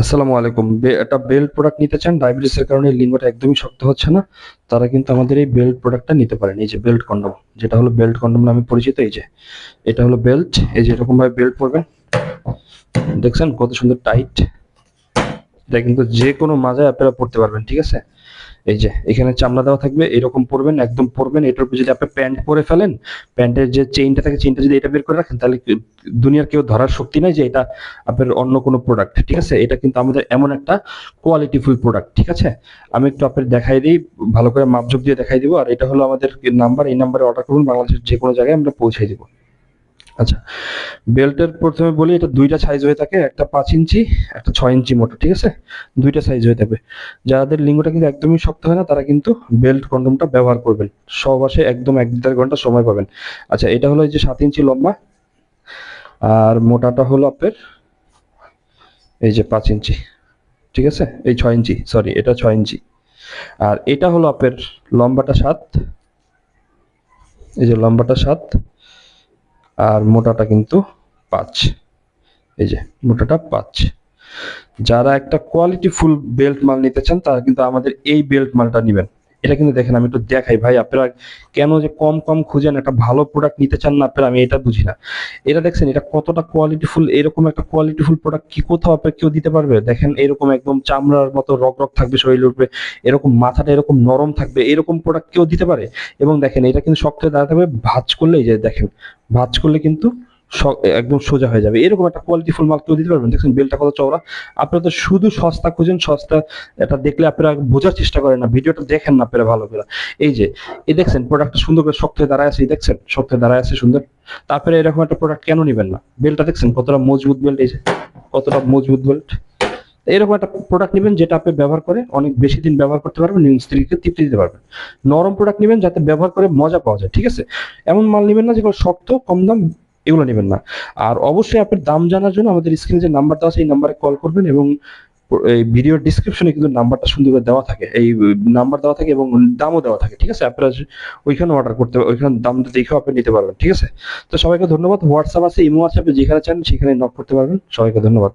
আসসালামু আলাইকুম। একটা বেল্ট প্রোডাক্ট নিতে চান ডায়াবেটিসের কারণে লিঙ্গটা একদমই শক্ত হচ্ছে না, তারা কিন্তু আমাদের এই বেল্ট প্রোডাক্টটা নিতে পারেন। এই যে বেল্ট কন্ডম যেটা হলো বেল্ট কন্ডম নামে পরিচিত, এই যে, এটা হলো বেল্ট এই যে এরকম ভাবে বেল্ট পরবেন। দেখছেন কত সুন্দর টাইট এটা কিন্তু যে কোনো মাজায় আপনারা পড়তে পারবেন, ঠিক আছে? এই যে, এখানে চামড়া দেওয়া থাকবে, এরকম পরবেন, একদম পরবেন। এটার উপর যদি আপনি প্যান্ট পরে ফেলেন, প্যান্টের যে চেইনটা থাকে, চেইনটা যদি এটা বের করে রাখেন, তাহলে দুনিয়ার কেউ ধরার শক্তি নাই যে এটা আপনার অন্য কোনো প্রোডাক্ট ঠিক আছে? এটা কিন্তু আমাদের এমন একটা কোয়ালিটিফুল প্রোডাক্ট ঠিক আছে? আমি একটু আপনার দেখাই দিই, ভালো করে মাপজোক দিয়ে দেখাই দিব, আর এটা হলো আমাদের নাম্বার এই নাম্বারে অর্ডার করুন, বাংলাদেশের যে কোনো জায়গায় আমরা পৌঁছে দিব। আচ্ছা বেল্টের প্রথমে বলি, এটা দুইটা সাইজ হয়ে থাকে, একটা পাঁচ ইঞ্চি, একটা ছয় ইঞ্চি মোটা, ঠিক আছে? দুইটা সাইজ হয়ে থাকবে। যাদের লিঙ্গটা কিন্তু একদমই শক্ত হয় না, তারা কিন্তু বেল্ট কন্ডমটা ব্যবহার করবেন। সহবাসে একদম এক দেড় ঘণ্টা সময় পাবেন। আচ্ছা এটা হলো এই যে সাত ইঞ্চি লম্বা, আর মোটাটা হলো আপনার এই যে পাঁচ ইঞ্চি, ঠিক আছে? এই ছয় ইঞ্চি সরি এটা ছয় ইঞ্চি। আর এটা হলো আপনার লম্বাটা সাত, এই যে লম্বাটা সাত আর মোটাটা কিন্তু পাঁচ। এই যে, মোটাটা পাঁচ। যারা একটা কোয়ালিটি ফুল বেল্ট মাল নিতে চান, তারা কিন্তু আমাদের এই বেল্ট মালটা নেবেন। এটা কিন্তু দেখেন, আমি একটু দেখাই ভাই, আপনারা কেন যে কম কম খুঁজেন, একটা ভালো প্রোডাক্ট নিতে চান না, আপনারা, আমি এটা বুঝি না। এটা দেখছেন, এটা কতটা কোয়ালিটি ফুল এরকম একটা কোয়ালিটি ফুল প্রোডাক্ট কি কোথাও আপনার কেউ দিতে পারবে? দেখেন, এরকম একদম চামড়ার মতো রক রক থাকবে শরীরে উঠবে এরকম মাথাটা এরকম নরম থাকবে, এরকম প্রোডাক্ট কেউ দিতে পারে? এবং দেখেন, এটা কিন্তু শক্ত দাঁড়াতে হবে, ভাঁজ করলে এই যে দেখেন, ভাঁজ করলে কিন্তু একদম সোজা হয়ে যাবে। এরকম একটা কোয়ালিটি ফুল মাল কেউ দিতে পারবেন। দেখছেন বেলটা কত চওড়া। আপনারা তো শুধু সস্তা খুঁজেন, সস্তা এটা দেখলে আপনারা বোঝার চেষ্টা করেন না। ভিডিওটা দেখেন না আপনারা ভালো করে। এই যে, এই দেখছেন প্রোডাক্টটা সুন্দর করে শক্ত দাঁড়ায় আছে, এই দেখছেন? শক্ত দাঁড়ায় আছে, সুন্দর। তারপরে এরকম একটা প্রোডাক্ট কেন নেবেন না? বেলটা দেখছেন কতটা মজবুত বেল্ট এই যে, কতটা মজবুত বেল্ট এরকম একটা প্রোডাক্ট নেবেন যেটা আপনি ব্যবহার করে অনেক বেশি দিন ব্যবহার করতে পারবেন স্ত্রীকে তৃপ্তি দিতে পারবেন। নরম প্রোডাক্ট নেবেন যাতে ব্যবহার করে মজা পাওয়া যায়, ঠিক আছে? এমন মাল নেবেন না যেগুলো শক্ত, কম দাম এগুলো নেবেন না। আর অবশ্যই আপনার দাম জানার জন্য আমাদের স্ক্রিনে যে নাম্বার দেওয়া আছে, এই নাম্বারে কল করবেন এবং এই ভিডিওর ডিসক্রিপশনে কিন্তু নাম্বারটা সুন্দর করে দেওয়া থাকে। এই নাম্বার দেওয়া থাকে এবং দামও দেওয়া থাকে, ঠিক আছে? আপনারা ওইখানে অর্ডার করতে, ওইখানে দাম দেখেও আপনি নিতে পারবেন, ঠিক আছে? তো সবাইকে ধন্যবাদ। হোয়াটসঅ্যাপ আছে ইমো আছে, আপনি যেখানে চান সেখানে নক করতে পারবেন। সবাইকে ধন্যবাদ।